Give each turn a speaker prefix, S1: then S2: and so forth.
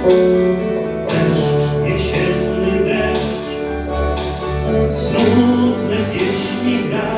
S1: Deszcz, jesienny deszcz, smutne pieśni gra.